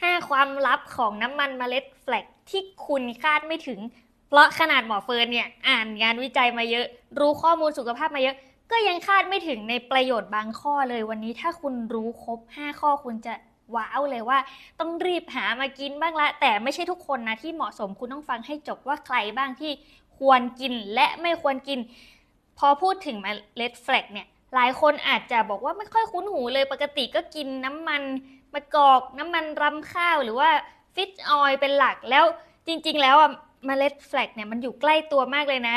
5 ความลับของน้ำมันเมล็ดแฟลกที่คุณคาดไม่ถึง เพราะขนาดหมอเฟิร์นเนี่ยอ่านงานวิจัยมาเยอะ รู้ข้อมูลสุขภาพมาเยอะ ก็ยังคาดไม่ถึงในประโยชน์บางข้อเลยวันนี้ถ้าคุณรู้ครบ 5 ข้อคุณจะว้าวเลยว่าต้องรีบหามากินบ้างละ แต่ไม่ใช่ทุกคนนะที่เหมาะสมคุณต้องฟังให้จบว่าใครบ้างที่ควรกินและไม่ควรกิน พอพูดถึงเมล็ดแฟลกเนี่ยหลายคนอาจจะบอกว่าไม่ค่อยคุ้นหูเลยปกติก็กินน้ำมัน มะกอกน้ำมันรำข้าวหรือว่าฟิชออยเป็นหลักแล้วจริงๆ แล้วอะเมล็ดแฟลกเนี่ยมันอยู่ใกล้ตัวมากเลยนะ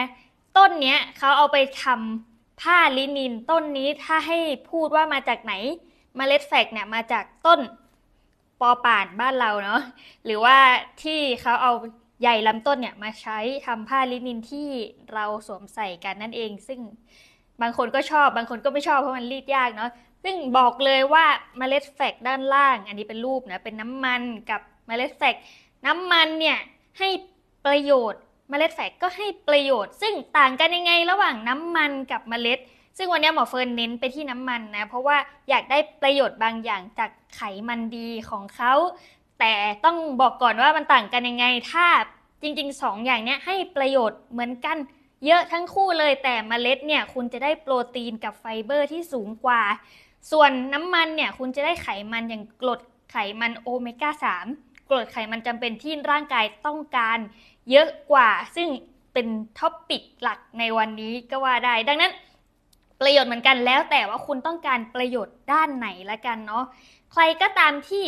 ต้นเนี้ยเขาเอาไปทำผ้าลินินต้นนี้ถ้าให้พูดว่ามาจากไหนเมล็ดแฟลกเนี่ยมาจากต้นปอป่านบ้านเราเนาะหรือว่าที่เขาเอาใหญ่ลำต้นเนี่ยมาใช้ทำผ้าลินินที่เราสวมใส่กันนั่นเอง ซึ่งบางคนก็ชอบบางคนก็ไม่ชอบเพราะมันรีดยากเนาะ ซึ่งบอกเลยว่าเมล็ดแฟลกด้านล่าง อันนี้เป็นรูปนะ เป็นน้ำมันกับเมล็ดแฟลกน้ำมันเนี่ยให้ประโยชน์เมล็ดแฟลกก็ให้ประโยชน์ ซึ่งต่างกันยังไงระหว่างน้ำมันกับเมล็ด ซึ่งวันนี้หมอเฟิร์นเน้นไปที่น้ำมันนะ เพราะว่าอยากได้ประโยชน์บางอย่างจากไขมันดีของเขา แต่ต้องบอกก่อนว่ามันต่างกันยังไง ถ้าจริงๆ 2ออย่างเนี้ยให้ประโยชน์เหมือนกันเยอะทั้งคู่เลยแต่เมล็ดเนี่ยคุณจะได้โปรตีนกับไฟเบอร์ที่สูงกว่า ส่วนน้ำมันเนี่ยคุณจะได้ไขมันอย่างกรดไขมันโอเมก้า 3 กรดไขมันจำเป็นที่ร่างกายต้องการเยอะกว่า ซึ่งเป็นท็อปปิกหลักในวันนี้ก็ว่าได้ ดังนั้นประโยชน์เหมือนกันแล้วแต่ว่าคุณต้องการประโยชน์ด้านไหนละกันเนาะใครก็ตามที่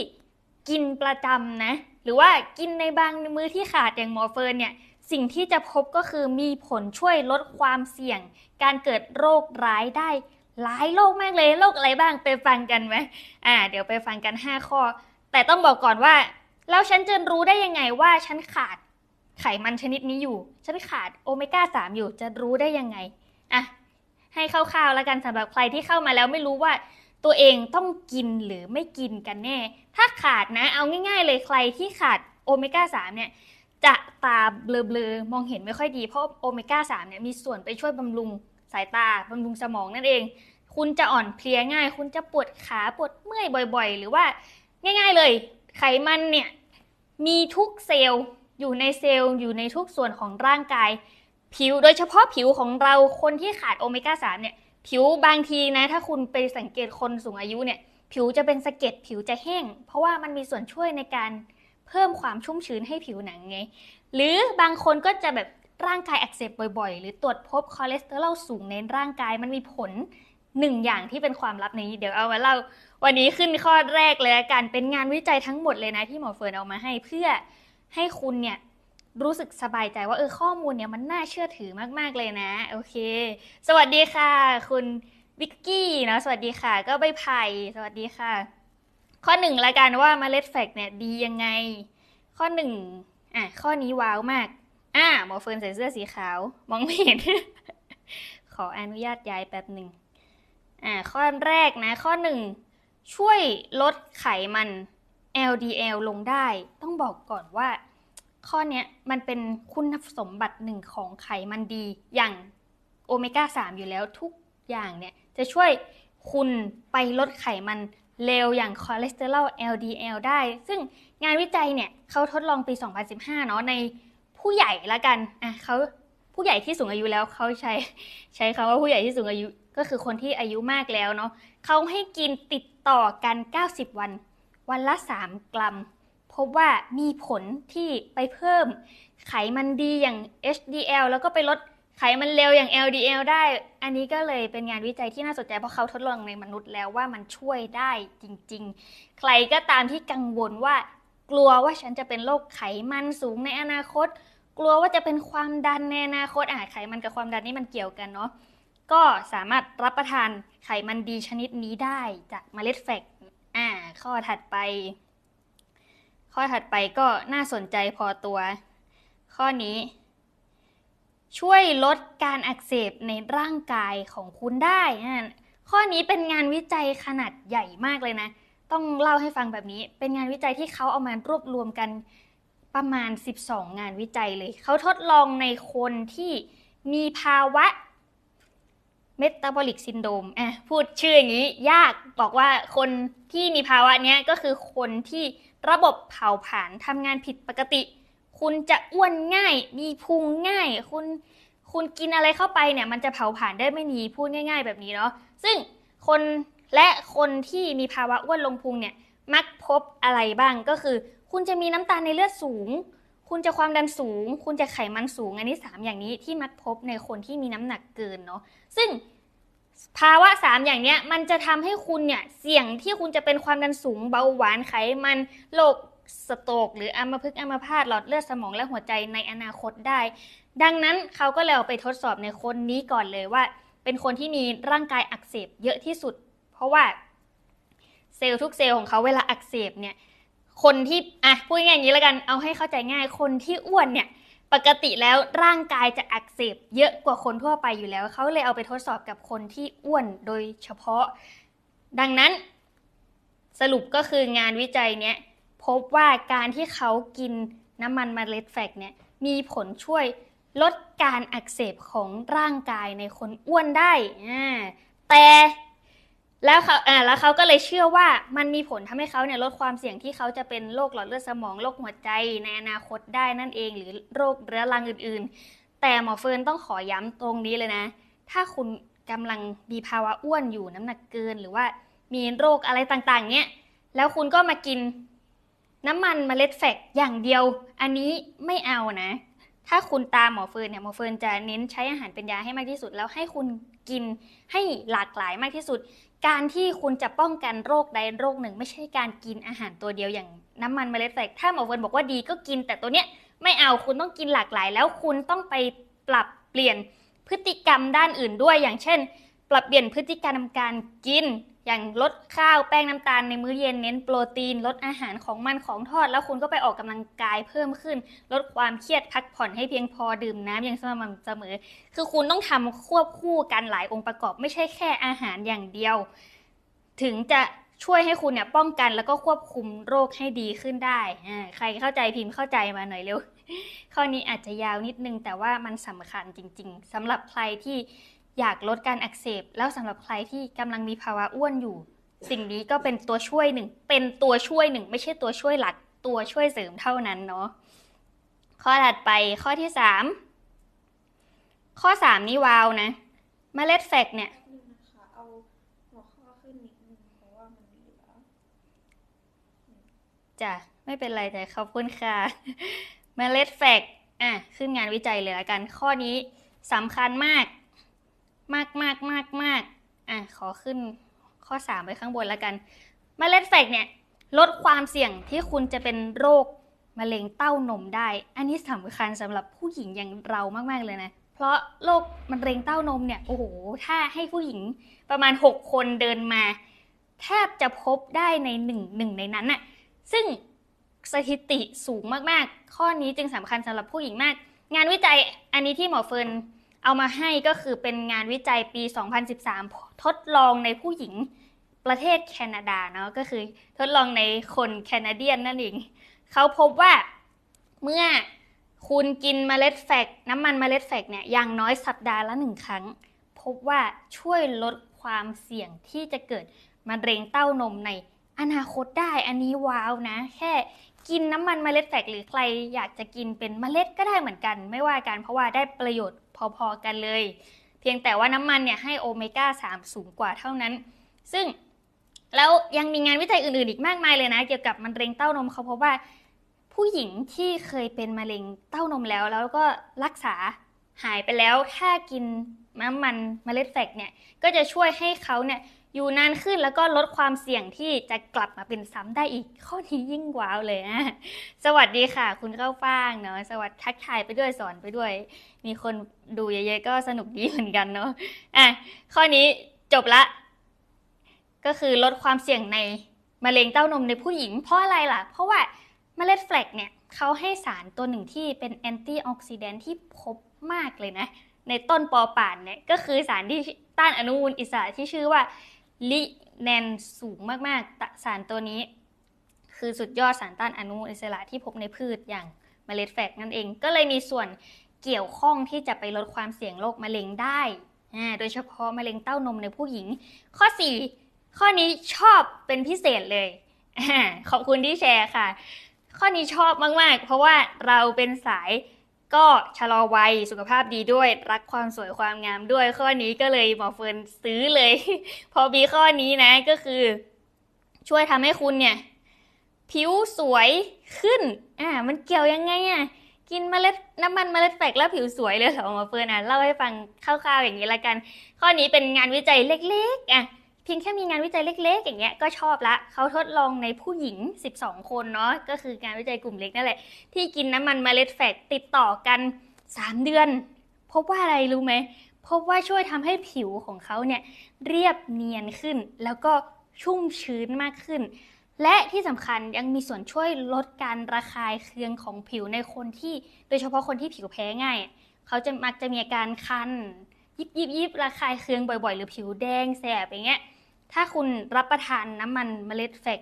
กินประจำนะ หรือว่ากินในบางมื้อที่ขาดอย่างหมอเฟิร์นเนี่ยสิ่งที่จะพบก็คือมีผลช่วยลดความเสี่ยง การเกิดโรคร้ายได้ หลายโรคมากเลยโรคอะไรบ้างไปฟังกันไหมอ่า เดี๋ยวไปฟังกัน 5 ข้อ แต่ต้องบอกก่อนว่า แล้วฉันจะรู้ได้ยังไงว่าฉันขาดไขมันชนิดนี้อยู่ ฉันขาดโอเมก้า3อยู่จะรู้ได้ยังไงอะให้คร่าวๆแล้วกันสำหรับใครที่เข้ามาแล้วไม่รู้ว่าตัวเองต้องกินหรือไม่กินกันแน่ ถ้าขาดนะเอาง่าย ๆ เลยใครที่ขาดโอเมก้า3เนี่ยจะตาเบลอๆมองเห็นไม่ค่อยดีเพราะโอเมก้า3เนี่ยมีส่วนไปช่วยบำรุง สายตาบำรุงสมองนั่นเอง คุณจะอ่อนเพลียง่าย คุณจะปวดขาปวดเมื่อยบ่อย ๆ หรือว่าง่าย ๆเลย ไขมันเนี่ยมีทุกเซลล์อยู่ในเซลล์อยู่ในทุกส่วนของร่างกาย ผิวโดยเฉพาะผิวของเราคนที่ขาดโอเมก้า3เนี่ยผิวบางทีนะ ถ้าคุณไปสังเกตคนสูงอายุเนี่ยผิวจะเป็นสะเก็ดผิวจะแห้ง เพราะว่ามันมีส่วนช่วยในการเพิ่มความชุ่มชื้นให้ผิวหนังไง หรือบางคนก็จะแบบ ร่างกายอักเสบบ่อยๆ หรือตรวจพบคอเลสเตอรอลสูงในร่างกายมันมีผลหนึ่งอย่างที่เป็นความลับนี้ เดี๋ยวเอามาเล่า วันนี้ขึ้นข้อแรกเลยละกันเป็นงานวิจัยทั้งหมดเลยนะที่หมอเฟิร์นเอามาให้ เพื่อให้คุณเนี่ยรู้สึกสบายใจว่าเออข้อมูลเนี่ยมันน่าเชื่อถือมากๆเลยนะ โอเค สวัสดีค่ะ คุณวิกกี้นะสวัสดีค่ะ ก็ใบไผ่สวัสดีค่ะ ข้อหนึ่งละกันว่าเมล็ดแฟกเนี่ยดียังไง ข้อหนึ่งอะข้อนี้ว้าวมาก อ่าหมอเฟิร์นใส่เสื้อสีขาว มองไม่เห็น ขออนุญาตย้ายแป๊บหนึ่งอ่าข้อแรกนะ ข้อหนึ่งช่วยลดไขมัน LDL ลงได้ ต้องบอกก่อนว่า ข้อนี้มันเป็นคุณสมบัติหนึ่งของไขมันดี อย่างโอเมก้า 3 อยู่แล้วทุกอย่างเนี่ย จะช่วยคุณไปลดไขมันเลวอย่างคอเลสเตอรอล LDL ได้ ซึ่งงานวิจัยเนี่ยเขาทดลองปี 2015 เนาะใน ผู้ใหญ่ละกันอะเขาผู้ใหญ่ที่สูงอายุแล้วเขาใช้ใช้คำว่าผู้ใหญ่ที่สูงอายุก็คือคนที่อายุมากแล้วเนาะเขาให้กินติดต่อกัน 90 วัน วันละ 3 กรัม พบว่ามีผลที่ไปเพิ่ม ไขมันดีอย่าง HDL แล้วก็ไปลดไขมันเลวอย่าง LDL ได้ อันนี้ก็เลยเป็นงานวิจัยที่น่าสนใจเพราะเขาทดลองในมนุษย์แล้วว่ามันช่วยได้จริง ๆ ใครก็ตามที่กังวลว่า กลัวว่าฉันจะเป็นโรคไขมันสูงในอนาคต กลัวว่าจะเป็นความดันในอนาคตอะไขมันกับความดันนี่มันเกี่ยวกันเนาะก็สามารถรับประทานไขมันดีชนิดนี้ได้จากเมล็ดแฟกอ่า ข้อถัดไป ข้อถัดไปก็น่าสนใจพอตัว ข้อนี้ ช่วยลดการอักเสบในร่างกายของคุณได้นะข้อนี้เป็นงานวิจัยขนาดใหญ่มากเลยนะ ต้องเล่าให้ฟังแบบนี้ เป็นงานวิจัยที่เขาเอามารวบรวมกัน ประมาณ 12 งานวิจัยเลย เขาทดลองในคนที่มีภาวะเมตาบอลิกซินโดมอะพูดชื่ออย่างนี้ ยากบอกว่าคนที่มีภาวะเนี้ยก็คือคนที่ระบบเผาผลาญทำงานผิดปกติ คุณจะอ้วนง่าย มีพุงง่าย คุณคุณกินอะไรเข้าไปเนี่ย มันจะเผาผลาญได้ไม่ดีพูดง่าย ๆ แบบนี้เนาะซึ่งคนและคนที่มีภาวะอ้วนลงพุงเนี่ยมักพบอะไรบ้างก็คือ คุณจะมีน้ำตาลในเลือดสูง คุณจะความดันสูง คุณจะไขมันสูง อันนี้สามอย่างนี้ที่มักพบในคนที่มีน้ำหนักเกินเนาะ ซึ่งภาวะสามอย่างเนี้ยมันจะทำให้คุณเนี่ยเสี่ยงที่คุณจะเป็นความดันสูง เบาหวานไขมันโรคสโตรกหรืออัมพฤกษ์อัมพาตหลอดเลือดสมองและหัวใจในอนาคตได้ ดังนั้นเขาก็เลยเอาไปทดสอบในคนนี้ก่อนเลยว่า เป็นคนที่มีร่างกายอักเสบเยอะที่สุด เพราะว่าเซลล์ทุกเซลล์ของเขาเวลาอักเสบเนี่ย คนที่อะพูดง่ายๆอย่างนี้แล้วกันเอาให้เข้าใจง่าย คนที่อ้วนเนี่ยปกติแล้วร่างกายจะอักเสบเยอะกว่าคนทั่วไปอยู่แล้ว เขาเลยเอาไปทดสอบกับคนที่อ้วนโดยเฉพาะ ดังนั้น สรุปก็คืองานวิจัยเนี้ยพบว่าการที่เขากินน้ำมันมเมล็ดแฟกเนี่ยมีผลช่วยลดการอักเสบของร่างกายในคนอ้วนได้ แต่ แล้วเขาอ่าแล้วเขาก็เลยเชื่อว่ามันมีผลทำให้เขาเนี่ยลดความเสี่ยงที่เขาจะเป็นโรคหลอดเลือดสมองโรคหัวใจในอนาคตได้นั่นเอง หรือโรคเรื้อรังอื่น ๆ แต่หมอเฟิร์นต้องขอย้ำตรงนี้เลยนะ ถ้าคุณกำลังมีภาวะอ้วนอยู่น้ำหนักเกินหรือว่ามีโรคอะไรต่างๆ เนี่ยแล้วคุณก็มากินน้ำมันเมล็ดแฟกอย่างเดียว อันนี้ไม่เอานะ ถ้าคุณตามหมอเฟิร์นเนี่ยหมอเฟิร์นจะเน้นใช้อาหารเป็นยาให้มากที่สุด แล้วให้คุณกินให้หลากหลายมากที่สุด การที่คุณจะป้องกันโรคใดโรคหนึ่ง ไม่ใช่การกินอาหารตัวเดียวอย่างน้ำมันเมล็ดแฟกถ้าหมอเวิร์นบอกว่าดีก็กิน แต่ตัวเนี้ยไม่เอาคุณต้องกินหลากหลาย แล้วคุณต้องไปปรับเปลี่ยนพฤติกรรมด้านอื่นด้วยอย่างเช่น ปรับเปลี่ยนพฤติกรรมการกิน อย่างลดข้าวแป้งน้ำตาลในมื้อเย็นเน้นโปรตีน ลดอาหารของมันของทอด แล้วคุณก็ไปออกกำลังกายเพิ่มขึ้น ลดความเครียดพักผ่อนให้เพียงพอดื่มน้ำอย่างสม่ำเสมอ คือคุณต้องทำควบคู่กันหลายองค์ประกอบ ไม่ใช่แค่อาหารอย่างเดียว ถึงจะช่วยให้คุณเนี่ยป้องกันแล้วก็ควบคุมโรคให้ดีขึ้นได้ ใครเข้าใจพิมพ์เข้าใจมาหน่อยเร็ว ข้อนี้อาจจะยาวนิดนึงแต่ว่ามันสำคัญจริง ๆสำหรับใครที่ อยากลดการอักเสบ แล้วสำหรับใครที่กำลังมีภาวะอ้วนอยู่ สิ่งนี้ก็เป็นตัวช่วยหนึ่ง เป็นตัวช่วยหนึ่ง ไม่ใช่ตัวช่วยหลัก ตัวช่วยเสริมเท่านั้นเนาะ ข้อถัดไปข้อที่สามข้อสามนี่วาวนะเมล็ดแฟกเนี่ยนึงนะคะเอาหัวข้อขึ้นนิดนึงเพราะว่ามันเหลือจ้ะไม่เป็นไรแต่ขอบคุณค่ะเมล็ดแฟกอะขึ้นงานวิจัยเลยละกัน ข้อนี้สำคัญมาก มากมากมากมากอะขอขึ้นข้อ 3ไว้ข้างบนแล้วกันมเมล็ดแฟกเนี่ยลดความเสี่ยงที่คุณจะเป็นโรคมะเร็งเต้านมได้ อันนี้สำคัญสำหรับผู้หญิงอย่างเรามาก ๆ เลยนะ เพราะโรคมะเร็งเต้านมเนี่ย โอ้โห ถ้าให้ผู้หญิงประมาณ 6 คนเดินมา แทบจะพบได้ในหนึ่งหนึ่งในนั้นน่ะ ซึ่งสถิติสูงมาก ๆ ข้อนี้จึงสำคัญสำหรับผู้หญิงมาก งานวิจัยอันนี้ที่หมอเฟิร์น เอามาให้ก็คือเป็นงานวิจัยปี 2013 ทดลองในผู้หญิงประเทศแคนาดาเนาะก็คือทดลองในคนแคนาเดียนนั่นเองเขาพบว่าเมื่อคุณกินเมล็ดแฟกน้ำมันเมล็ดแฟกเนี่ยอย่างน้อยสัปดาห์ละหนึ่งครั้ง พบว่าช่วยลดความเสี่ยงที่จะเกิดมะเร็งเต้านมในอนาคตได้อันนี้ว้าวนะ แค่กินน้ำมันเมล็ดแฟกหรือใครอยากจะกินเป็นเมล็ดก็ได้เหมือนกัน ไม่ว่ากันเพราะว่าได้ประโยชน์ พอๆกันเลย เพียงแต่ว่าน้ำมันเนี่ยให้โอเมก้า3 สูงกว่าเท่านั้น ซึ่งแล้วยังมีงานวิจัยอื่นๆอีกมากมายเลยนะ เกี่ยวกับมะเร็งเต้านมเขาพบว่า ผู้หญิงที่เคยเป็นมะเร็งเต้านมแล้ว แล้วก็รักษาหายไปแล้วถ้ากินน้ำมันเมล็ดแฟกเนี่ยก็จะช่วยให้เขาเนี่ย อยู่นานขึ้นแล้วก็ลดความเสี่ยงที่จะกลับมาเป็นซ้ำได้อีก ข้อนี้ยิ่งว้าวเลยนะสวัสดีค่ะ คุณเข้าฟ่างเนาะสวัสดีทักทายไปด้วยสอนไปด้วย มีคนดูเยอะๆก็สนุกดีเหมือนกันเนาะอะข้อนี้จบละ ก็คือลดความเสี่ยงในมะเร็งเต้านมในผู้หญิง เพราะอะไรล่ะ เพราะว่าเมล็ดแฟลกเนี่ยเขาให้สารตัวหนึ่งที่เป็นแอนตี้ออกซิแดนต์ที่พบมากเลยนะ ในต้นปอป่านเนี่ยก็คือสารที่ต้านอนุมูลอิสระที่ชื่อว่า ลิแนนสูงมากๆ สารตัวนี้ คือสุดยอดสารต้านอนุมูลอิสระที่พบในพืชอย่างเมล็ดแฟกนั่นเอง ก็เลยมีส่วนเกี่ยวข้องที่จะไปลดความเสี่ยงโรคมะเร็งได้ โดยเฉพาะมะเร็งเต้านมในผู้หญิง ข้อ 4 ข้อนี้ชอบเป็นพิเศษเลย ขอบคุณที่แชร์ค่ะ ข้อนี้ชอบมาก ๆ เพราะว่าเราเป็นสาย ก็ชะลอวัยสุขภาพดีด้วย รักความสวยความงามด้วย ข้อนี้ก็เลยหมอเฟิร์นซื้อเลย พอมีข้อนี้นะก็คือ ช่วยทำให้คุณเนี่ย ผิวสวยขึ้นอ่ามันเกี่ยวยังไงอะกินเมล็ดน้ำมันเมล็ดแฝกแล้วผิวสวยเลยเหรอหมอเฟิร์นอะเล่าให้ฟังคร่าวๆอย่างนี้ละกัน ข้อนี้เป็นงานวิจัยเล็กๆอะ เพียงแค่มีงานวิจัยเล็ก ๆ อย่างเงี้ยก็ชอบละเขาทดลองในผู้หญิง 12 คนเนาะก็คืองานวิจัยกลุ่มเล็กนั่นแหละ ที่กินน้ำมันเมล็ดแฝกติดต่อกัน 3 เดือน พบว่าอะไรรู้ไหมพบว่าช่วยทำให้ผิวของเขาเนี่ยเรียบเนียนขึ้น แล้วก็ชุ่มชื้นมากขึ้น และที่สำคัญยังมีส่วนช่วยลดการระคายเคืองของผิวในคนที่ โดยเฉพาะคนที่ผิวแพ้ง่ายเขาจะมักจะมีอาการคัน ยิบยิบยิบระคายเคืองบ่อยๆ หรือผิวแดงแสบอย่างเงี้ย ถ้าคุณรับประทานน้ำมันเมล็ดแฝก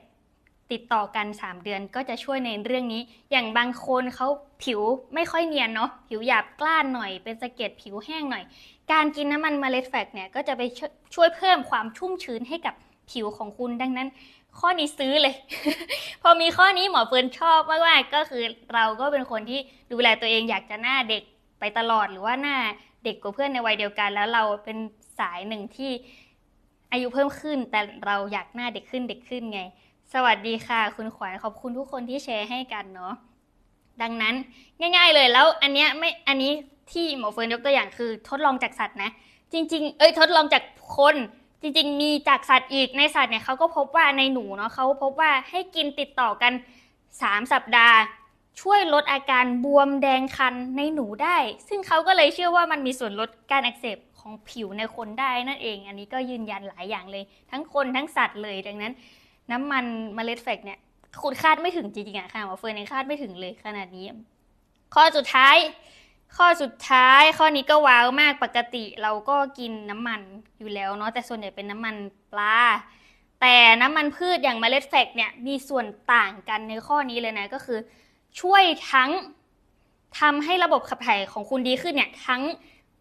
ติดต่อกัน 3 เดือนก็จะช่วยในเรื่องนี้ อย่างบางคนเขาผิวไม่ค่อยเนียนเนาะผิวหยาบกล้านหน่อย เป็นสะเก็ดผิวแห้งหน่อย การกินน้ำมันเมล็ดแฝกเนี่ยก็จะไปช่วยช่วยเพิ่มความชุ่มชื้นให้กับผิวของคุณดังนั้น ข้อนี้ซื้อเลย พอมีข้อนี้หมอเฟิร์นชอบมากๆก็คือเราก็เป็นคนที่ดูแลตัวเองอยากจะหน้าเด็กไปตลอดหรือว่าหน้าเด็กกว่าเพื่อนในวัยเดียวกัน แล้วเราเป็นสายหนึ่งที่ อายุเพิ่มขึ้น แต่เราอยากหน้าเด็กขึ้นเด็กขึ้นไง สวัสดีค่ะ คุณขวัญขอบคุณทุกคนที่แชร์ให้กันเนาะดังนั้นง่าย ๆเลยแล้วอันเนี้ยไม่อันนี้ที่หมอเฟิร์นยกตัวอย่างคือ ทดลองจากสัตว์นะ จริง ๆ เอ้ยทดลองจากคนจริง ๆ มีจากสัตว์อีกในสัตว์เนี่ยเขาก็พบว่าในหนูเนาะเขาพบว่าให้กินติดต่อกัน 3 สัปดาห์ ช่วยลดอาการบวมแดงคันในหนูได้ ซึ่งเขาก็เลยเชื่อว่ามันมีส่วนลดการอักเสบ ของผิวในคนได้นั่นเอง อันนี้ก็ยืนยันหลายอย่างเลย ทั้งคนทั้งสัตว์เลย ดังนั้น น้ำมันเมล็ดแฝกเนี่ยคุณคาดไม่ถึงจริงๆอะค่ะหมอเฟิร์นยังคาดไม่ถึงเลยขนาดนี้ ข้อสุดท้าย ข้อสุดท้ายข้อนี้ก็ว้าวมากปกติเราก็กินน้ำมันอยู่แล้วเนาะแต่ส่วนใหญ่เป็นน้ำมันปลาแต่น้ำมันพืชอย่างเมล็ดแฟกเนี่ยมีส่วนต่างกันในข้อนี้เลยนะก็คือ ช่วยทั้งทำให้ระบบขับถ่ายของคุณดีขึ้นเนี่ยทั้ง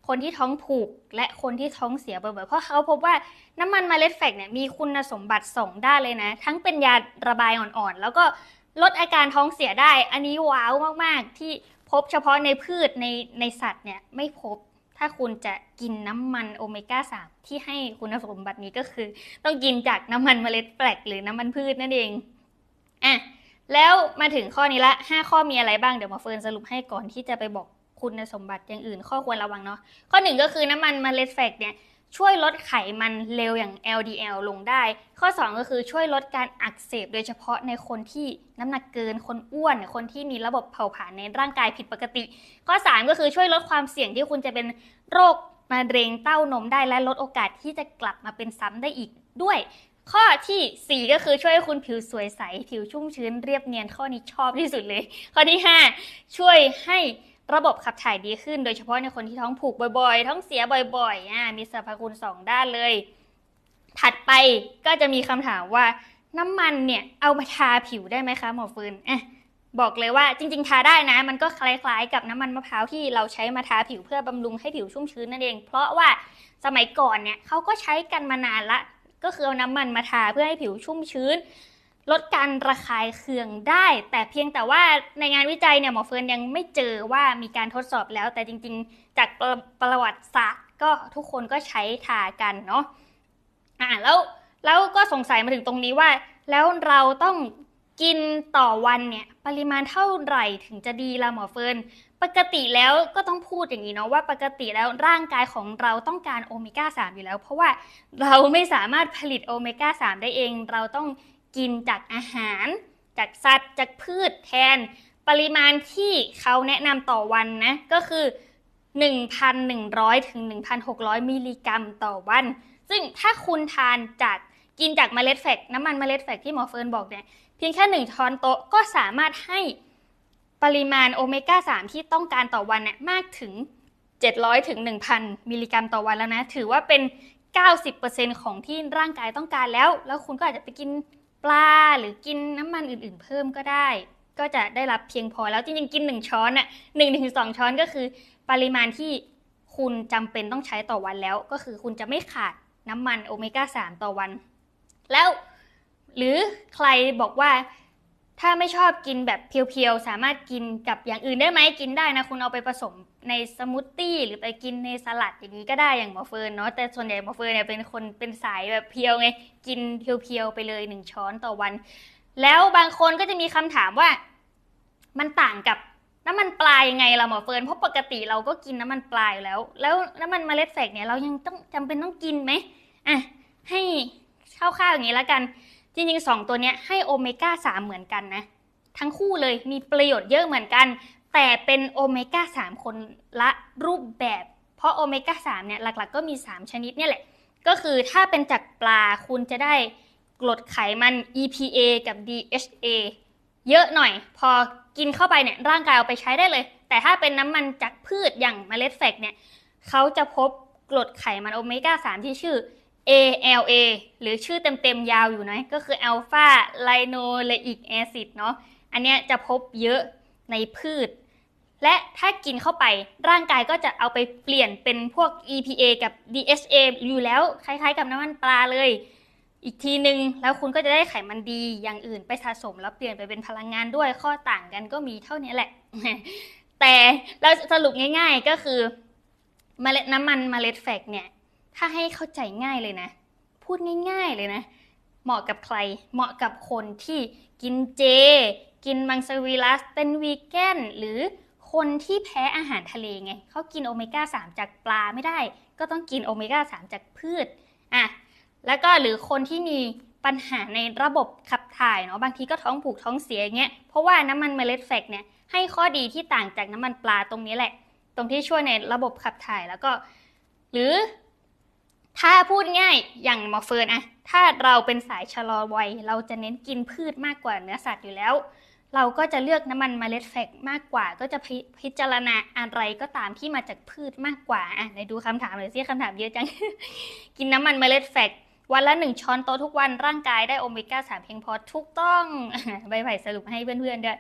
คนที่ท้องผูกและคนที่ท้องเสียบ่อยๆ เพราะเขาพบว่าน้ำมันเมล็ดแฟกเนี่ยมีคุณสมบัติสองด้านเลยนะ ทั้งเป็นยาระบายอ่อนๆ แล้วก็ลดอาการท้องเสียได้ อันนี้ว้าวมากๆ ที่พบเฉพาะในพืชในในสัตว์เนี่ยไม่พบ ถ้าคุณจะกินน้ำมันโอเมก้า 3 ที่ให้คุณสมบัตินี้ก็คือ ต้องกินจากน้ำมันเมล็ดแปลกหรือน้ำมันพืชนั่นเองอะแล้วมาถึงข้อนี้ละ 5 ข้อมีอะไรบ้างเดี๋ยวมาเฟิร์นสรุปให้ก่อนที่จะไปบอก คุณสมบัติอย่างอื่นข้อควรระวังเนาะข้อหนึ่งก็คือน้ำมันมเมล็ดแฟกเนี่ยช่วยลดไขมันเร็วอย่าง LDL ลงได้ ข้อ 2 ก็คือช่วยลดการอักเสบโดยเฉพาะในคนที่น้ำหนักเกิน คนอ้วน คนที่มีระบบเผาผลาญในร่างกายผิดปกติ ข้อ 3 ก็คือช่วยลดความเสี่ยงที่คุณจะเป็นโรคมะเร็งเต้านมได้และลดโอกาสที่จะกลับมาเป็นซ้ำได้อีกด้วย ข้อทีสี่4 ก็คือช่วยให้คุณผิวสวยใส ผิวชุ่มชื้นเรียบเนียนข้อนี้ชอบที่สุดเลย ข้อที่ 5 ช่วยให้ ระบบขับถ่ายดีขึ้น โดยเฉพาะในคนที่ท้องผูกบ่อยๆ ท้องเสียบ่อยๆอ่ามีสรรพคุณสองด้านเลย ถัดไปก็จะมีคำถามว่าน้ำมันเนี่ยเอามาทาผิวได้ไหมคะหมอฟืนอะบอกเลยว่าจริง ๆ ทาได้นะ มันก็คล้ายๆ กับน้ำมันมะพร้าวที่เราใช้มาทาผิวเพื่อบำรุงให้ผิวชุ่มชื้นนั่นเอง เพราะว่าสมัยก่อนเนี่ยเขาก็ใช้กันมานานละ ก็คือเอาน้ำมันมาทาเพื่อให้ผิวชุ่มชื้น ลดการระคายเคืองได้ แต่เพียงแต่ว่าในงานวิจัยเนี่ยหมอเฟิร์นยังไม่เจอว่ามีการทดสอบแล้ว แต่จริงๆ จากประประวัติศาสตร์ก็ทุกคนก็ใช้ทากันเนาะอ่าแล้วแล้วก็สงสัยมาถึงตรงนี้ว่า แล้วเราต้องกินต่อวันเนี่ยปริมาณเท่าไหร่ถึงจะดีละหมอเฟิร์นปกติแล้วก็ต้องพูดอย่างนี้เนาะว่าปกติแล้วร่างกายของเราต้องการโอเมก้า3อยู่แล้ว เพราะว่าเราไม่สามารถผลิตโอเมก้า3ได้เอง เราต้อง กินจากอาหาร จากสัตว์ จากพืชแทน ปริมาณที่เขาแนะนำต่อวันนะก็คือ 1,100 ถึง 1,600 มิลลิกรัมต่อวัน ซึ่งถ้าคุณทานจากกินจากเมล็ดแฟกน้ำมันเมล็ดแฟกที่หมอเฟิร์นบอกเนี่ยเพียงแค่หนึ่งช้อนโต๊ะก็สามารถให้ปริมาณโอเมก้า 3 ที่ต้องการต่อวันเนี่ยมากถึง 700 ถึง 1,000 มิลลิกรัมต่อวันแล้วนะ ถือว่าเป็น 90%ของที่ร่างกายต้องการแล้ว แล้วคุณก็อาจจะไปกิน ปลาหรือกินน้ำมันอื่นๆ เพิ่มก็ได้ ก็จะได้รับเพียงพอแล้วจริงๆกิน 1 ช้อนอะหนึ่งถึงสองช้อนก็คือปริมาณที่คุณจำเป็นต้องใช้ต่อวันแล้ว ก็คือคุณจะไม่ขาดน้ำมันโอเมก้า3ต่อวัน แล้ว หรือใครบอกว่า ถ้าไม่ชอบกินแบบเพียวๆ สามารถกินกับอย่างอื่นได้ไหมกินได้นะ คุณเอาไปผสมในสมูทตี้หรือไปกินในสลัดอย่างนี้ก็ได้อย่างหมอเฟิร์นเนาะแต่ส่วนใหญ่หมอเฟิร์นเนี่ยเป็นคนเป็นสายแบบเพียวไงกินเพียวๆไปเลยหนึ่งช้อนต่อวัน แล้วบางคนก็จะมีคำถามว่า มันต่างกับน้ำมันปลายังไงล่ะหมอเฟิร์นเพราะปกติเราก็กินน้ำมันปลายแล้ว แล้วน้ำมันเมล็ดแฝกเนี่ยเรายังต้องจำเป็นต้องกินไหมอะให้คร่าวๆอย่างนี้แล้วกัน จริงๆ 2 ตัวนี้ให้โอเมก้า3เหมือนกันนะ ทั้งคู่เลยมีประโยชน์เยอะเหมือนกัน แต่เป็นโอเมก้า3 คนละรูปแบบ เพราะโอเมก้า3เนี่ยหลักๆ ก็มี 3 ชนิดเนี่ยแหละ ก็คือถ้าเป็นจากปลาคุณจะได้กรดไขมัน EPA กับ DHA เยอะหน่อย พอกินเข้าไปเนี่ยร่างกายเอาไปใช้ได้เลย แต่ถ้าเป็นน้ำมันจากพืชอย่างเมล็ดแฟกเนี่ยเขาจะพบกรดไขมันโอเมก้า3ที่ชื่อ ALA หรือชื่อเต็มๆยาวอยู่นะก็คือ Alpha Linoleic Acid เนาะอันเนี้ยจะพบเยอะในพืช และถ้ากินเข้าไปร่างกายก็จะเอาไปเปลี่ยนเป็นพวก EPA กับ DHA อยู่แล้วคล้ายๆกับน้ำมันปลาเลย อีกทีหนึ่งแล้วคุณก็จะได้ไขมันดีอย่างอื่นไปสะสมแล้วเปลี่ยนไปเป็นพลังงานด้วยข้อต่างกันก็มีเท่านี้แหละ แต่เราสรุปง่ายๆก็คือเมล็ดน้ำมันเมล็ดแฟกเนี่ย ถ้าให้เข้าใจง่ายเลยนะ พูดง่าย ๆเลยนะ เหมาะกับใคร เหมาะกับคนที่กินเจ กินมังสวิรัส เป็นวีแกนหรือคนที่แพ้อาหารทะเลไงเขากินโอเมก้า 3 จากปลาไม่ได้ ก็ต้องกินโอเมก้า 3 จากพืชอะแล้วก็หรือคนที่มีปัญหาในระบบขับถ่ายเนาะบางทีก็ท้องผูกท้องเสียเงี้ยเพราะว่าน้ำมันเมล็ดแฟกเนี่ยให้ข้อดีที่ต่างจากน้ำมันปลาตรงนี้แหละ ตรงที่ช่วยในระบบขับถ่ายแล้วก็ หรือ ถ้าพูดง่ายอย่างหมอเฟิร์นอะถ้าเราเป็นสายชะลอวัย เราจะเน้นกินพืชมากกว่าเนื้อสัตว์อยู่แล้ว เราก็จะเลือกน้ำมันเมล็ดแฟกมากกว่า ก็จะพิพิจารณาอะไรก็ตามที่มาจากพืชมากกว่าอะไหนดูคำถามเลยสิคำถามเยอะจัง กินน้ำมันเมล็ดแฟกวันละหนึ่งช้อนโต๊ะทุกวันร่างกายได้โอเมก้าสามเพียงพอถูกต้องใบไผ่สรุปให้เพื่อนๆด้วย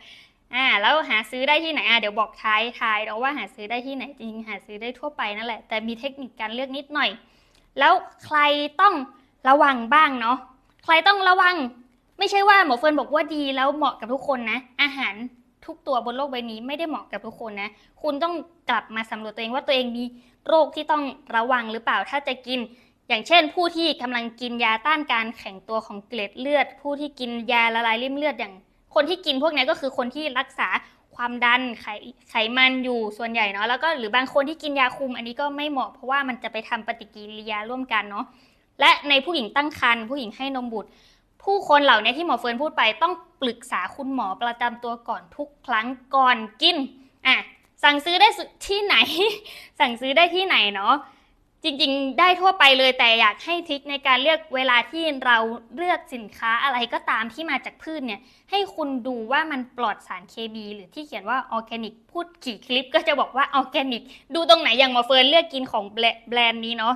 อ่าแล้วหาซื้อได้ที่ไหนอะเดี๋ยวบอกท้ายทายเนาว่าหาซื้อได้ที่ไหนจริงหาซื้อได้ทั่วไปนั่นแหละแต่มีเทคนิคการเลือกนิดหน่อย แล้วใครต้องระวังบ้างเนาะใครต้องระวัง ไม่ใช่ว่าหมอเฟิร์นบอกว่าดีแล้วเหมาะกับทุกคนนะ อาหารทุกตัวบนโลกใบนี้ไม่ได้เหมาะกับทุกคนนะ คุณต้องกลับมาสำรวจตัวเองว่าตัวเองมีโรคที่ต้องระวังหรือเปล่าถ้าจะกิน อย่างเช่น ผู้ที่กำลังกินยาต้านการแข็งตัวของเกล็ดเลือด ผู้ที่กินยาละลายริ่มเลือดอย่าง คนที่กินพวกนี้ก็คือคนที่รักษาความดันไขไขมันอยู่ส่วนใหญ่เนาะแล้วก็หรือบางคนที่กินยาคุมอันนี้ก็ไม่เหมาะเพราะว่ามันจะไปทำปฏิกิริยาร่วมกันเนาะและในผู้หญิงตั้งครรภ์ผู้หญิงให้นมบุตร ผู้คนเหล่านี้ที่หมอเฟิร์นพูดไปต้องปรึกษาคุณหมอประจำตัวก่อนทุกครั้งก่อนกินอะสั่งซื้อได้ที่ไหน สั่งซื้อได้ที่ไหนเนาะ จริงๆ ได้ทั่วไปเลยแต่อยากให้ทริคในการเลือกเวลาที่เราเลือกสินค้าอะไรก็ตามที่มาจากพืชเนี่ย ให้คุณดูว่ามันปลอดสารเคมีหรือที่เขียนว่าออร์แกนิกพูดกี่คลิปก็จะบอกว่าออร์แกนิกดูตรงไหนอย่างหมอเฟิร์นเลือกกินของแบรแบรนด์นี้เนาะ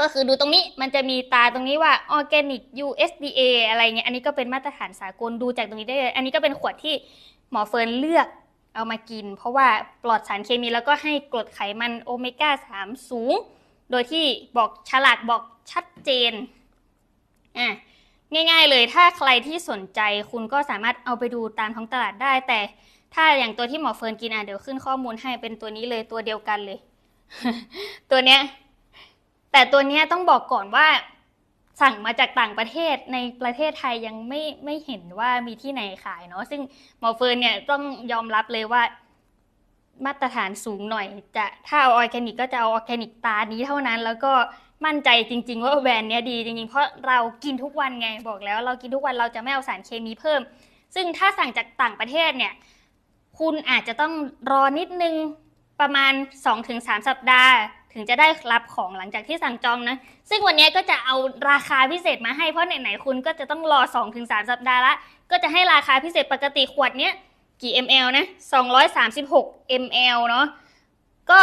ก็คือดูตรงนี้มันจะมีตาตรงนี้ว่าออร์แกนิก USDA อะไรเงี้ยอันนี้ก็เป็นมาตรฐานสากลดูจากตรงนี้ได้เลยอันนี้ก็เป็นขวดที่หมอเฟิร์นเลือกเอามากิน เพราะว่าปลอดสารเคมีแล้วก็ให้กรดไขมันโอเมก้า3สูง โดยที่บอกฉลากบอกชัดเจนอะง่าย ๆ เลยถ้าใครที่สนใจคุณก็สามารถเอาไปดูตามท้องตลาดได้ แต่ถ้าอย่างตัวที่หมอเฟิร์นกินอะเดี๋ยวขึ้นข้อมูลให้เป็นตัวนี้เลยตัวเดียวกันเลย ตัวเนี้ยแต่ตัวเนี้ยต้องบอกก่อนว่าสั่งมาจากต่างประเทศในประเทศไทยยังไม่ไม่เห็นว่ามีที่ไหนขายเนาะซึ่งหมอเฟิร์นเนี่ยต้องยอมรับเลยว่า มาตรฐานสูงหน่อย จะถ้าเอาออร์แกนิกก็จะเอาออร์แกนิกตานี้เท่านั้น แล้วก็มั่นใจจริง ๆ ว่าแบรนด์เนี้ยดีจริงๆ เพราะเรากินทุกวันไงบอกแล้ว เรากินทุกวันเราจะไม่เอาสารเคมีเพิ่ม ซึ่งถ้าสั่งจากต่างประเทศเนี่ยคุณอาจจะต้องรอนิดนึงประมาณ 2-3 สัปดาห์ ถึงจะได้รับของหลังจากที่สั่งจองนะ ซึ่งวันนี้ก็จะเอาราคาพิเศษมาให้เพราะไหนๆคุณก็จะต้องรอ 2-3 สัปดาห์ละก็จะให้ราคาพิเศษปกติขวดเนี้ย กี่ ml นะ 236 ml เนาะ ก็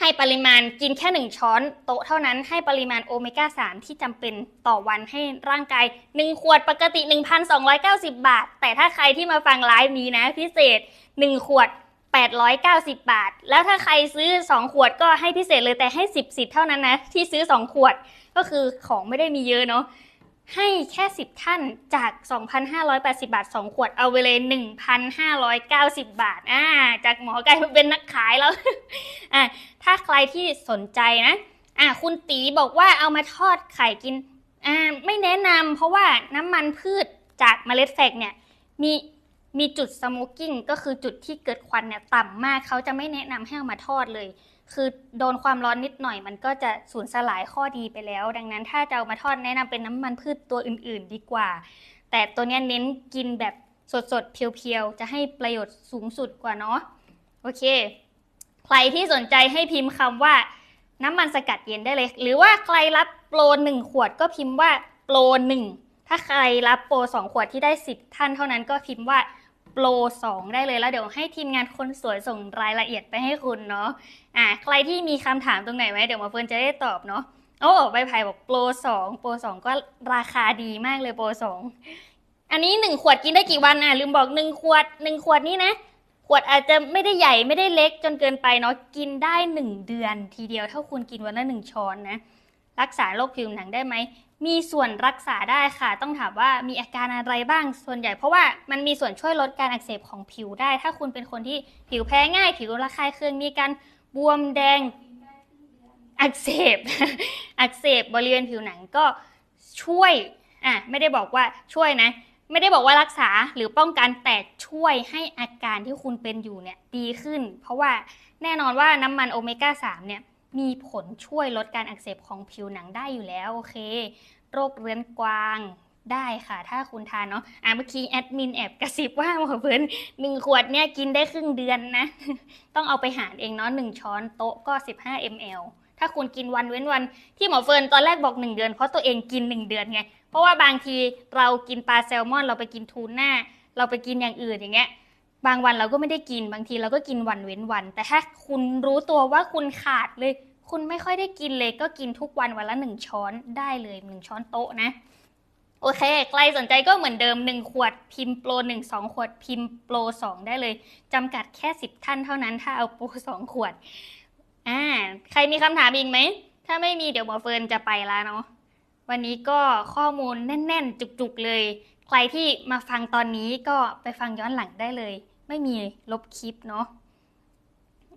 ให้ปริมาณกินแค่ 1 ช้อนโต๊ะเท่านั้นให้ปริมาณโอเมก้า 3 ที่จำเป็นต่อวันให้ร่างกาย 1 ขวดปกติ 1,290 บาท แต่ถ้าใครที่มาฟังไลฟ์นี้นะ พิเศษ 1 ขวด 890 บาท แล้วถ้าใครซื้อ 2 ขวดก็ให้พิเศษเลยแต่ให้ 10สิทธิ์เท่านั้นนะ ที่ซื้อ 2 ขวดก็คือของไม่ได้มีเยอะเนาะ ให้แค่ 10 ท่านจาก 2,580 บาท 2 ขวดเอาไปเลย 1,590 บาทอ่าจากหมอไกลายมาเป็นนักขายแล้วอ่าถ้าใครที่สนใจนะอ่าคุณตีบอกว่าเอามาทอดไข่กินอ่าไม่แนะนำเพราะว่าน้ำมันพืชจากเมล็ดแฟกเนี่ยมีมีจุดสโมกกิ้งก็คือจุดที่เกิดควันเนี่ยต่ำมากเขาจะไม่แนะนำให้เอามาทอดเลย คือโดนความร้อนนิดหน่อย มันก็จะสูญสลายข้อดีไปแล้ว ดังนั้นถ้าจะเอามาทอดแนะนำเป็นน้ำมันพืชตัวอื่น ๆ ดีกว่า แต่ตัวนี้เน้นกินแบบสดๆเพียวๆ จะให้ประโยชน์สูงสุดกว่าเนาะโอเค ใครที่สนใจให้พิมพ์คำว่าน้ำมันสกัดเย็นได้เลย หรือว่าใครรับโปรหนึ่งขวดก็พิมพ์ว่าโปรหนึ่งถ้าใครรับโปรสองขวดที่ได้สิบท่านเท่านั้นก็พิมพ์ว่า ปรสองได้เลยแล้วเดี๋ยวให้ทีมงานคนสวยส่งรายละเอียดไปให้คุณเนาะอ่าใครที่มีคำถามตรงไหนไหมเดี๋ยวหมาเฟิร์นจะได้ตอบเนาะโอ้ใบไผ่บอกโปรสองโปรสองก็ราคาดีมากเลยโปรสองอันนี้หนึ่งขวดกินได้กี่วันอะลืมบอกหนึ่งขวดหนึ่งขวดนี่นะ ขวดอาจจะไม่ได้ใหญ่ไม่ได้เล็กจนเกินไปเนาะกินได้หนึ่งเดือนทีเดียวถ้าคุณกินวันละหนึ่งช้อนนะรักษาโรคผิวหนังได้ไหม มีส่วนรักษาได้ค่ะ ต้องถามว่ามีอาการอะไรบ้างส่วนใหญ่ เพราะว่ามันมีส่วนช่วยลดการอักเสบของผิวได้ ถ้าคุณเป็นคนที่ผิวแพ้ง่าย ผิวระคายเคืองมีการบวมแดงอักเสบ อักเสบบริเวณผิวหนังก็ช่วยอะไม่ได้บอกว่าช่วยนะ ไม่ได้บอกว่ารักษาหรือป้องกันแต่ช่วยให้อาการที่คุณเป็นอยู่เนี่ยดีขึ้น เพราะว่าแน่นอนว่าน้ำมันโอเมก้า3เนี่ย มีผลช่วยลดการอักเสบของผิวหนังได้อยู่แล้วโอเค โรคเรื้อนกวางได้ค่ะ ถ้าคุณทานเนาะอะเมื่อกี้แอดมินแอบกระซิบว่าหมอเพื่นหนึ่งขวดเนี่ยกินได้ครึ่งเดือนนะ ต้องเอาไปหารเองเนาะหนึ่งช้อนโต๊ะก็ 15 ml ถ้าคุณกินวันเว้นวันที่หมอเฟิร์นตอนแรกบอก 1 เดือน เพราะตัวเองกิน 1 เดือนไง เพราะว่าบางทีเรากินปลาแซลมอน เราไปกินทูน่าเราไปกินอย่างอื่นอย่างเงี้ย บางวันเราก็ไม่ได้กิน บางทีเราก็กินวันเว้นวัน แต่ถ้าคุณรู้ตัวว่าคุณขาดเลย คุณไม่ค่อยได้กินเลยก็กินทุกวันวันละหนึ่งช้อนได้เลยหนึ่งช้อนโต๊ะนะ โอเค ใครสนใจก็เหมือนเดิม 1 ขวดพิมพ์โปร1 2 ขวดพิมพ์โปร2 ได้เลยจำกัดแค่ 10 ท่านเท่านั้น ถ้าเอาโปร2ขวดอ่าใครมีคำถามอีกไหม ถ้าไม่มีเดี๋ยวหมอเฟิร์นจะไปแล้วเนาะวันนี้ก็ข้อมูลแน่น ๆ จุก ๆ เลย ใครที่มาฟังตอนนี้ก็ไปฟังย้อนหลังได้เลย ไม่มีลบคลิปเนาะ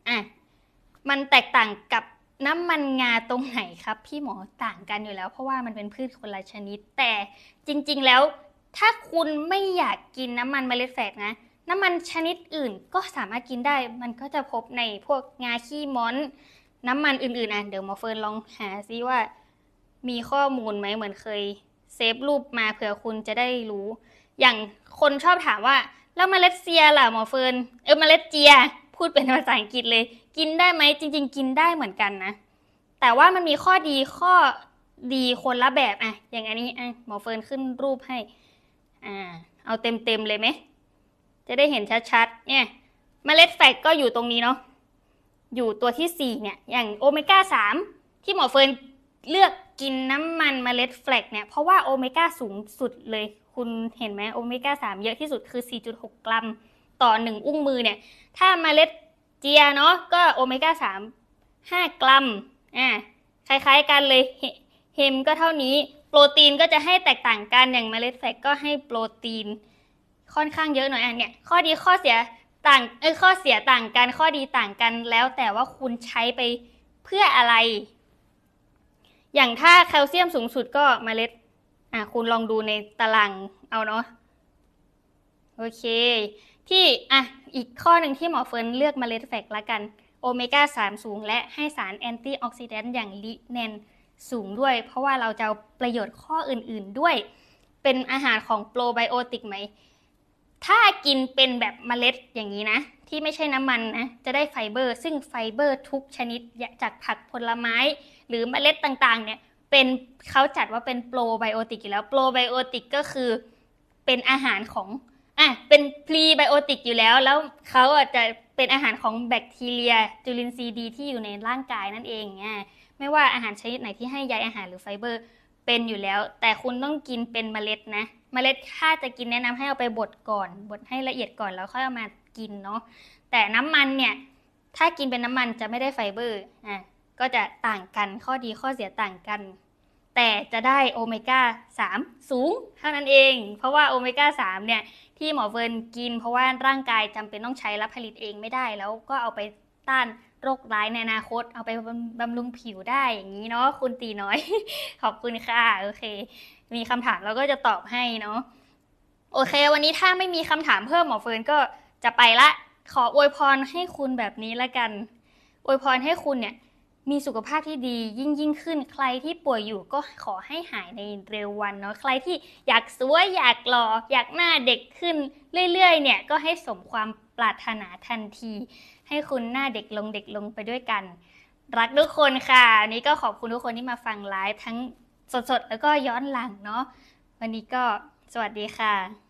อะมันแตกต่างกับน้ำมันงาตรงไหนครับ พี่หมอต่างกันอยู่แล้ว เพราะว่ามันเป็นพืชคนละชนิด แต่จริง ๆ แล้วถ้าคุณไม่อยากกินน้ำมันเมล็ดแฝกนะน้ำมันชนิดอื่นก็สามารถกินได้ มันก็จะพบในพวกงาขี้ม้อน น้ำมันอื่นๆอะเดี๋ยวหมอเฟิร์นลองหาซิว่า มีข้อมูลไหมเหมือนเคย ซฟรูปมาเผื่อคุณจะได้รู้ อย่างคนชอบถามว่า แล้วเมล็ดเซียล่ะหมอเฟิร์นเออเมล็ดเจีย พูดเป็นภาษาอังกฤษเลย กินได้ไหมจริง ๆ กินได้เหมือนกันนะ แต่ว่ามันมีข้อดีข้อดีคนละแบบอะอย่างอันนี้อะหมอเฟิร์นขึ้นรูปให้อ่าเอาเต็มๆเลยไหมจะได้เห็นชัดๆเนี่ยมเมล็ดแฟกก็อยู่ตรงนี้เนาะอยู่ตัวที่ 4 เนี่ย อย่างโอเมก้า 3 ที่หมอเฟิร์น เลือกกินน้ำมันเมล็ดแฟลกเนี่ยเพราะว่าโอเมก้าสูงสุดเลย คุณเห็นไหมโอเมก้า3เยอะที่สุดคือ 4.6 กรัมต่อ 1 อุ้งมือเนี่ย ถ้าเมล็ดเจียเนาะก็โอเมก้า3 5 กรัมอ่าคล้ายๆกันเลยเฮมก็เท่านี้ โปรตีนก็จะให้แตกต่างกันอย่างเมล็ดแฟกก็ให้โปรตีน ค่อนข้างเยอะหน่อยอะเนี่ยข้อดีข้อเสียต่างเออข้อเสียต่างกันข้อดีต่างกันแล้วแต่ว่าคุณใช้ไปเพื่ออะไร อย่างถ้าแคลเซียมสูงสุดก็เมล็ด อะคุณลองดูในตารางเอาเนาะโอเค ที่อะอีกข้อหนึ่งที่หมอเฟิร์นเลือกเมล็ดแฟกละกันโอเมก้า 3 สูง และให้สารแอนตี้ออกซิแดนต์อย่างลิเนนสูงด้วย เพราะว่าเราจะเอาประโยชน์ข้ออื่นๆด้วย เป็นอาหารของโปรไบโอติกไหม ถ้ากินเป็นแบบเมล็ดอย่างนี้นะ ที่ไม่ใช่น้ำมันนะ จะได้ไฟเบอร์ ซึ่งไฟเบอร์ทุกชนิดจากผักผลไม้ หรือเมล็ดต่างๆ เนี่ยเป็นเขาจัดว่าเป็นโปรไบโอติกอยู่แล้วโปรไบโอติกก็คือเป็นอาหารของอะเป็นพรีไบโอติกอยู่แล้ว แล้วเขาอะจะเป็นอาหารของแบคทีเรีย จุลินทรีย์ดีที่อยู่ในร่างกายนั่นเองอะไม่ว่าอาหารชนิดไหนที่ให้ใยอาหารหรือไฟเบอร์เป็นอยู่แล้ว แต่คุณต้องกินเป็นเมล็ดนะ เมล็ดถ้าจะกินแนะนำให้เอาไปบดก่อนบดให้ละเอียดก่อนแล้วค่อยเอามากินเนาะแต่น้ำมันเนี่ยถ้ากินเป็นน้ำมันจะไม่ได้ไฟเบอร์อะ ก็จะต่างกันข้อดีข้อเสียต่างกัน แต่จะได้โอเมก้า 3 สูงเท่านั้นเอง เพราะว่าโอเมก้า 3 เนี่ย ที่หมอเฟิร์นกิน เพราะว่าร่างกายจำเป็นต้องใช้และผลิตเองไม่ได้ แล้วก็เอาไปต้านโรคร้ายในอนาคต เอาไปบำบำรุงผิวได้อย่างนี้เนาะคุณตีน้อย ขอบคุณค่ะ โอเค มีคำถามเราก็จะตอบให้เนาะโอเค วันนี้ถ้าไม่มีคำถามเพิ่มหมอเฟิร์นก็จะไปละ ขออวยพรให้คุณแบบนี้ละกัน อวยพรให้คุณเนี่ย มีสุขภาพที่ดียิ่งยิ่งขึ้น ใครที่ป่วยอยู่ก็ขอให้หายในเร็ววันเนาะใครที่อยากสวยอยากหล่ออยากหน้าเด็กขึ้น เรื่อยๆ เนี่ยก็ให้สมความปรารถนาทันที ให้คุณหน้าเด็กลงเด็กลงไปด้วยกัน รักทุกคนค่ะวันนี้ก็ขอบคุณทุกคนที่มาฟังไลฟ์ทั้งสดๆ แล้วก็ย้อนหลังเนาะวันนี้ก็สวัสดีค่ะ